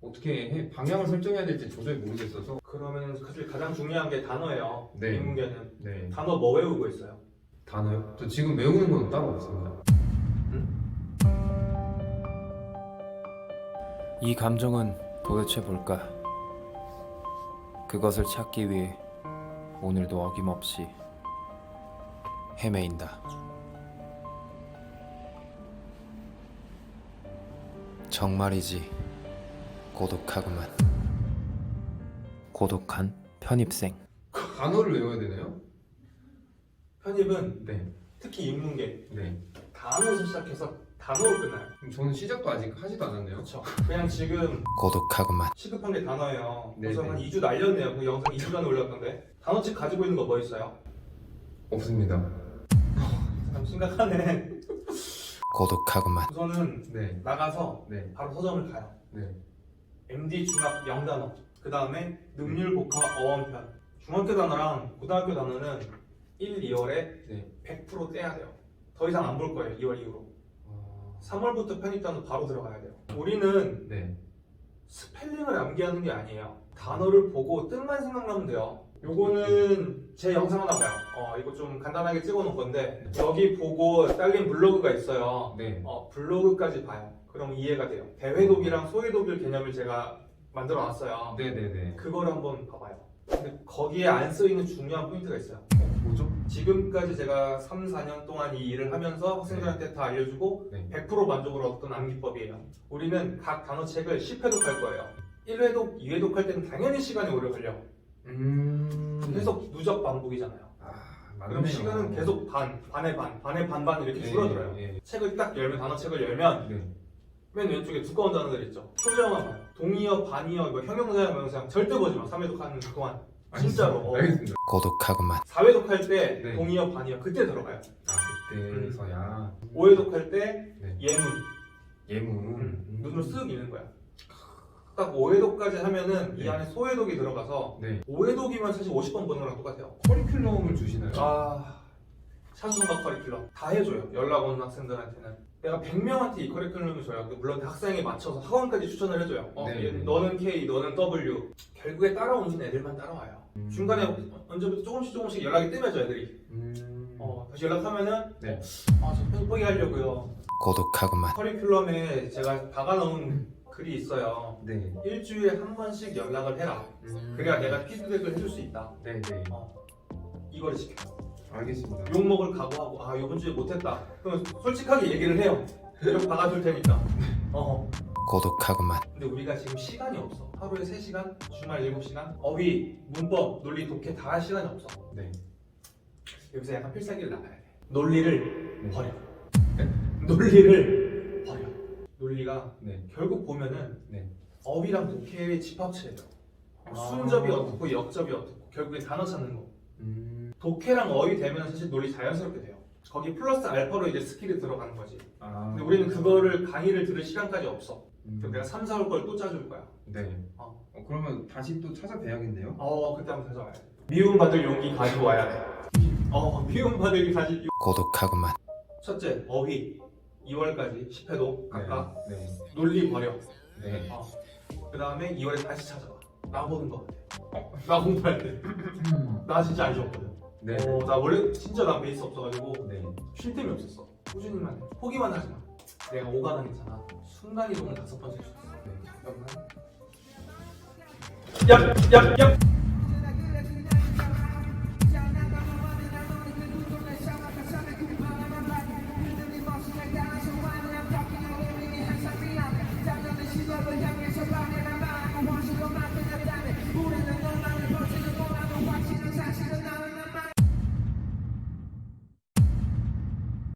어떻게 해? 방향을 설정해야 될지 도저히 모르겠어서. 그러면 사실 가장 중요한 게 단어예요. 네. 인문계는 네. 단어 뭐 외우고 있어요? 단어요? 저 지금 외우는 건 따로 없습니다. 이 감정은 도대체 뭘까? 그것을 찾기 위해 오늘도 어김없이 헤매인다. 정말이지 고독하구만. 고독한 편입생. 단어를 외워야 되나요? 편입은 네. 특히 인문계 네. 단어에서 시작해서 단어로 끝나요. 그럼 저는 시작도 아직 하지도 않았네요. 그렇죠. 그냥 지금 고독하구만. 시급한 게 단어예요. 그래서 네네. 한 2주 날렸네요. 그 영상 2주 전에 올렸던데. 단어책 가지고 있는 거 뭐 있어요? 없습니다. 참 심각하네. 고독하구만. 우선은 네. 나가서 네. 바로 서점을 가요. 네. MD 중학 영단어. 그 다음에 능률 복화 어원편. 중학교 단어랑 고등학교 단어는 1, 2월에 네. 100% 떼야 돼요. 더 이상 안 볼 거예요. 2월 이후로. 어... 3월부터 편입 단어 바로 들어가야 돼요. 우리는 네. 스펠링을 암기하는 게 아니에요. 단어를 보고 뜻만 생각나면 돼요. 요거는 제 영상 하나 봐요. 어, 이거 좀 간단하게 찍어 놓은 건데 여기 보고 딸린 블로그가 있어요. 네. 어, 블로그까지 봐요. 그럼 이해가 돼요. 대회독이랑 소외독일 개념을 제가 만들어 놨어요. 네네네. 그걸 한번 봐봐요. 근데 거기에 안써 있는 중요한 포인트가 있어요. 어, 뭐죠? 지금까지 제가 3, 4년 동안 이 일을 하면서 학생들한테 다 알려주고 네. 100% 만족을 얻었던 암기법이에요. 우리는 각 단어책을 10회독 할 거예요. 1회독, 2회독 할 때는 당연히 시간이 오래 걸려. 음. 계속 누적 반복이잖아요. 아, 맞네요. 그럼 시간은 계속 반, 반의 반, 반의 반반 이렇게 예, 줄어들어요. 예, 책을 딱 열면 단어 책을 열면 예. 네. 맨 왼쪽에 두꺼운 단어들 있죠. 표정만 봐요. 동의어, 반의어, 뭐 형용사야, 명사야 절대 보지 마. 3회독 하는 동안. 진짜로. 어. 알겠습니다. 고독하구만. 4회독 할 때 네. 동의어, 반의어 그때 들어가요. 아, 그때서야 5회독 할 때 네. 예문. 예문. 음, 눈으로 쓱 읽는 거야. 딱 5회독까지 하면은 이 네. 안에 소회독이 들어가서 네. 5회독이면 사실 50번 보는 거랑 똑같아요. 커리큘럼을 주시나요? 아, 사수성각 커리큘럼 다 해줘요. 연락 오는 학생들한테는. 내가 100명한테 이 커리큘럼을 줘요. 물론 학생에 맞춰서 학원까지 추천을 해줘요. 어, 네. 얘, 너는 K, 너는 W. 결국에 따라오는 애들만 따라와요. 음. 중간에 언제부터 조금씩 조금씩 연락이 뜸해져 애들이. 음. 어, 다시 연락하면은 네. 아, 저 포기하려고요. 고독하구만. 커리큘럼에 제가 박아놓은 글이 있어요. 네. 일주일에 한 번씩 연락을 해라. 음. 그래야 내가 피드백을 해줄 수 있다. 네, 네. 어, 이거를 지켜. 알겠습니다. 욕 먹을 각오하고 아 이번 주에 못했다. 그럼 솔직하게 얘기를 해요. 이렇게 박아줄 테니까. 어. 고독하구만. 근데 우리가 지금 시간이 없어. 하루에 3시간, 주말 7시간. 어휘, 문법, 논리, 독해 다 할 시간이 없어. 네. 여기서 약간 필살기를 나가야 돼. 논리를 네. 버려. 논리를 버려. 논리가 네. 결국 보면은 네. 어휘랑 독해의 집합체예요. 아. 순접이 어떻고 역접이 어떻고 결국에 단어 찾는 거. 음. 독해랑 어휘 되면 사실 논리 자연스럽게 돼요. 거기 플러스 알파로 이제 스킬이 들어가는 거지. 아. 근데 우리는 그거를 강의를 들을 시간까지 없어. 음. 그럼 내가 3, 4월 걸 또 짜줄 거야. 네. 어. 어, 그러면 다시 또 찾아뵈야겠네요. 어, 그때 한번 찾아와야 돼. 미움받을 용기 가지고 와야 돼. 어, 미움받을 가지. 고독하구만. 첫째, 어휘. 2월까지 10회도 각각 네. 논리 버려. 네. 어. 그 다음에 2월에 다시 찾아와. 나 보는 거 같아. 어, 나 공부할 때. 나 진짜 안 쉬었거든. 네. 어, 나 원래 진짜 나 베이스 없어가지고 네. 쉴 틈이 없었어. 꾸준히만 해. 포기만 하지 마. 내가 5가당 있잖아. 순간 이동을 다섯 번 있어. 네. 야, 야, 야.